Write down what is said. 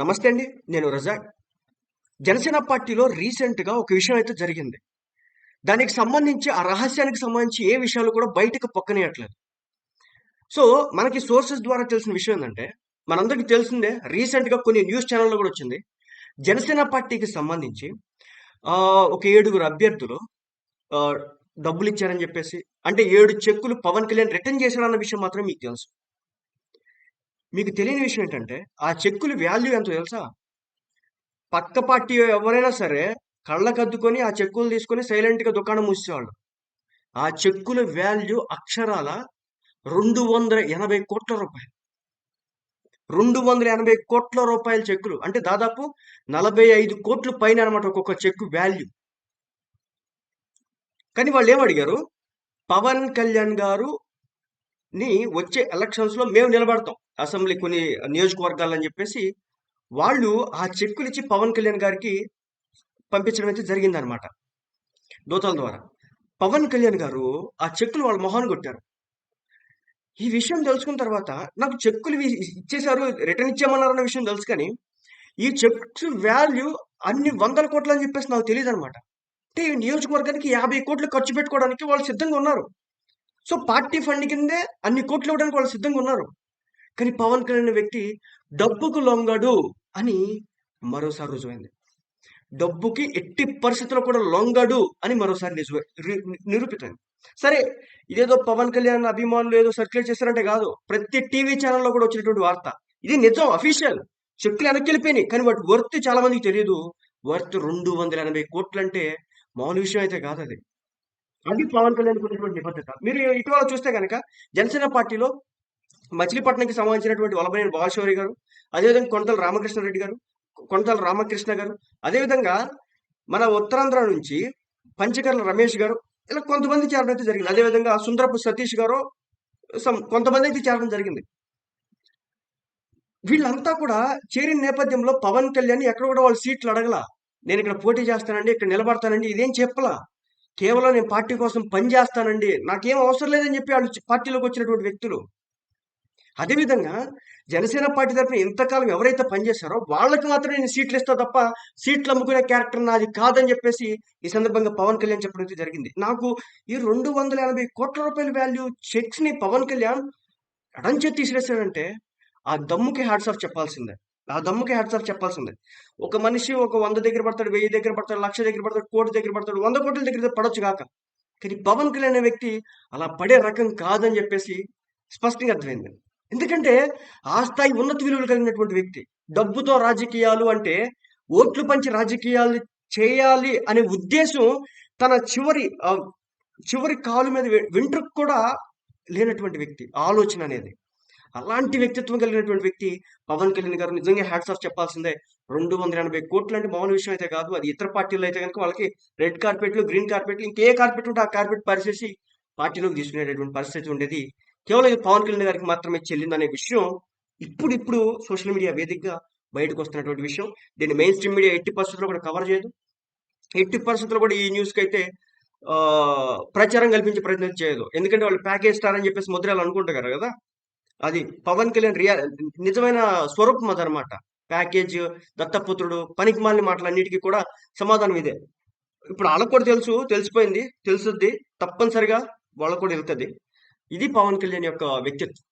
నమస్తే అండి నేను రజాక్. జనసేన పార్టీలో రీసెంట్గా ఒక విషయం అయితే జరిగింది. దానికి సంబంధించి ఆ రహస్యానికి సంబంధించి ఏ విషయాలు కూడా బయటకు పొక్కనేయట్లేదు. సో మనకి సోర్సెస్ ద్వారా తెలిసిన విషయం ఏంటంటే మనందరికీ తెలిసిందే రీసెంట్గా కొన్ని న్యూస్ ఛానల్లో కూడా వచ్చింది. జనసేన పార్టీకి సంబంధించి ఒక ఏడుగురు అభ్యర్థులు డబ్బులు ఇచ్చారని చెప్పేసి అంటే ఏడు చెక్కులు పవన్ కళ్యాణ్ రిటర్న్ చేశాడన్న విషయం మాత్రం మీకు తెలుసు. మీకు తెలియని విషయం ఏంటంటే ఆ చెక్కుల వాల్యూ ఎంతో తెలుసా? పక్క పార్టీ ఎవరైనా సరే కళ్ళకద్దుకొని ఆ చెక్కులు తీసుకొని సైలెంట్గా దుకాణం మూసేవాళ్ళు ఆ చెక్కుల వాల్యూ అక్షరాల రెండు వందల ఎనభై కోట్ల రూపాయలు. రెండు వందల ఎనభై కోట్ల రూపాయల చెక్కులు. అంటే దాదాపు నలభై ఐదు కోట్లు పైన అనమాట ఒక్కొక్క చెక్కు వాల్యూ కానీ వాళ్ళు ఏమడిగారు పవన్ కళ్యాణ్ గారు ని వచ్చే ఎలక్షన్స్లో మేము నిలబడతాం. అసెంబ్లీ కొన్ని నియోజకవర్గాలని చెప్పేసి వాళ్ళు ఆ చెక్కులు ఇచ్చి పవన్ కళ్యాణ్ గారికి పంపించడం అయితే జరిగిందనమాట. దూతల ద్వారా. పవన్ కళ్యాణ్ గారు ఆ చెక్కులు వాళ్ళ మొహాన్ని కొట్టారు. ఈ విషయం తెలుసుకున్న తర్వాత నాకు చెక్కులు ఇచ్చేసారు ఇచ్చేశారు రిటర్న్ ఇచ్చామన్నారన్న విషయం తెలుసు కానీ ఈ చెక్స్ వాల్యూ అన్ని వందల కోట్లు అని చెప్పేసి నాకు తెలియదు అనమాట అంటే ఈ నియోజకవర్గానికి యాభై కోట్లు ఖర్చు పెట్టుకోవడానికి వాళ్ళు సిద్ధంగా ఉన్నారు. సో పార్టీ ఫండ్ కిందే అన్ని కోట్లు ఇవ్వడానికి వాళ్ళు సిద్ధంగా ఉన్నారు. కానీ పవన్ కళ్యాణ్ వ్యక్తి డబ్బుకు లొంగడు అని మరోసారి రుజువైంది. డబ్బుకి ఎట్టి పరిస్థితుల్లో కూడా లొంగడు అని మరోసారి నిజు నిరూపితమైంది. సరే ఇదేదో పవన్ కళ్యాణ్ అభిమానులు ఏదో సర్క్యులేట్ చేశారంటే కాదు ప్రతి టీవీ ఛానల్లో కూడా వచ్చినటువంటి వార్త. ఇది నిజం అఫీషియల్. చెక్కులు వెనక్కి వెళ్ళిపోయినాయి. కానీ వాటి వర్త్ చాలా మందికి తెలియదు వర్త్ రెండు వందల ఎనభై కోట్లు అంటే మామూలు విషయం అయితే కాదు అది అది పవన్ కళ్యాణ్ ఉన్నటువంటి నిబద్ధత. మీరు ఇటీవల చూస్తే కనుక జనసేన పార్టీలో మచిలీపట్నంకి సంబంధించినటువంటి వలభనేని బాలశౌరి గారు అదేవిధంగా కొండల రామకృష్ణారెడ్డి గారు కొండల రామకృష్ణ గారు అదేవిధంగా మన ఉత్తరాంధ్ర నుంచి పంచకర్ల రమేష్ గారు ఇలా కొంతమంది చేరడం అయితే జరిగింది. అదేవిధంగా సుందరపు సతీష్ గారు కొంతమంది అయితే చేరడం జరిగింది. వీళ్ళంతా కూడా చేరిన నేపథ్యంలో పవన్ కళ్యాణ్ ఎక్కడ కూడా వాళ్ళు సీట్లు అడగల. నేను ఇక్కడ పోటీ చేస్తానండి ఇక్కడ నిలబడతానండి ఇదేం చెప్పలా? కేవలం నేను పార్టీ కోసం పని చేస్తానండి. నాకేం అవసరం లేదని చెప్పి వాళ్ళు పార్టీలోకి వచ్చినటువంటి వ్యక్తులు. అదేవిధంగా జనసేన పార్టీ తరఫున ఇంతకాలం ఎవరైతే పనిచేశారో వాళ్ళకి మాత్రమే నేను సీట్లు ఇస్తా తప్ప సీట్లు అమ్ముకునే క్యారెక్టర్ నాది కాదని చెప్పేసి ఈ సందర్భంగా పవన్ కళ్యాణ్ చెప్పడం అయితే జరిగింది. నాకు ఈ రెండు వందల ఎనభై కోట్ల రూపాయల వాల్యూ చెక్స్ని పవన్ కళ్యాణ్ అడంచేతి తీసేసాడంటే ఆ దమ్ముకి హ్యాట్స్ ఆఫ్ చెప్పాల్సిందే. ఆ దమ్ముకి హ్యాట్స్ ఆఫ్ చెప్పాల్సిందే. ఒక మనిషి ఒక వంద దగ్గర పడతాడు వెయ్యి దగ్గర పడతాడు లక్ష దగ్గర పడతాడు కోటి దగ్గర పడతాడు వంద కోట్ల దగ్గర పడొచ్చు కాక. కానీ పవన్ కళ్యాణ్ అనే వ్యక్తి అలా పడే రకం కాదని చెప్పేసి స్పష్టంగా అర్థమైంది. ఎందుకంటే ఆ స్థాయి ఉన్నత విలువలు కలిగినటువంటి వ్యక్తి. డబ్బుతో రాజకీయాలు అంటే ఓట్లు పంచి రాజకీయాలు చేయాలి అనే ఉద్దేశం తన చివరి చివరి కాలు మీద వెంట్రుకు కూడా లేనటువంటి వ్యక్తి. ఆలోచన అనేది. అలాంటి వ్యక్తిత్వం కలిగినటువంటి వ్యక్తి పవన్ కళ్యాణ్ గారు నిజంగా హ్యాట్స్ ఆఫ్ చెప్పాల్సిందే. రెండు వందల ఎనభై కోట్లు అంటే మామూలు విషయం అయితే కాదు. అది ఇతర పార్టీలు అయితే కనుక వాళ్ళకి రెడ్ కార్పెట్లు గ్రీన్ కార్పెట్లు ఇంకే కార్పెట్ ఉంటే ఆ కార్పెట్ పరిచేసి పార్టీలోకి తీసుకునేటటువంటి పరిస్థితి ఉండేది. కేవలం ఇది పవన్ కళ్యాణ్ గారికి మాత్రమే చెల్లిందనే విషయం ఇప్పుడు ఇప్పుడు సోషల్ మీడియా వేదికగా బయటకు వస్తున్నటువంటి విషయం. దీన్ని మెయిన్ స్ట్రీమ్ మీడియా ఎట్టి పరిస్థితుల్లో కూడా కవర్ చేయదు. ఎట్టి పరిస్థితుల్లో కూడా ఈ న్యూస్కి అయితే ప్రచారం కల్పించే ప్రయత్నం చేయదు. ఎందుకంటే వాళ్ళు ప్యాకేజ్ స్టార్ అని చెప్పేసి ముద్రలు అనుకుంటారు కదా. అది పవన్ కళ్యాణ్ రియా నిజమైన స్వరూపం అదనమాట ప్యాకేజ్ దత్తపుత్రుడు పనికి మాలిన మాటలన్నిటికీ కూడా సమాధానం ఇదే. ఇప్పుడు వాళ్ళకు కూడా తెలుసు తెలిసిపోయింది తెలుసుద్ది తప్పనిసరిగా వాళ్ళకు కూడా వెళ్తుంది ఇది పవన్ కళ్యాణ్ యొక్క వ్యక్తిత్వం.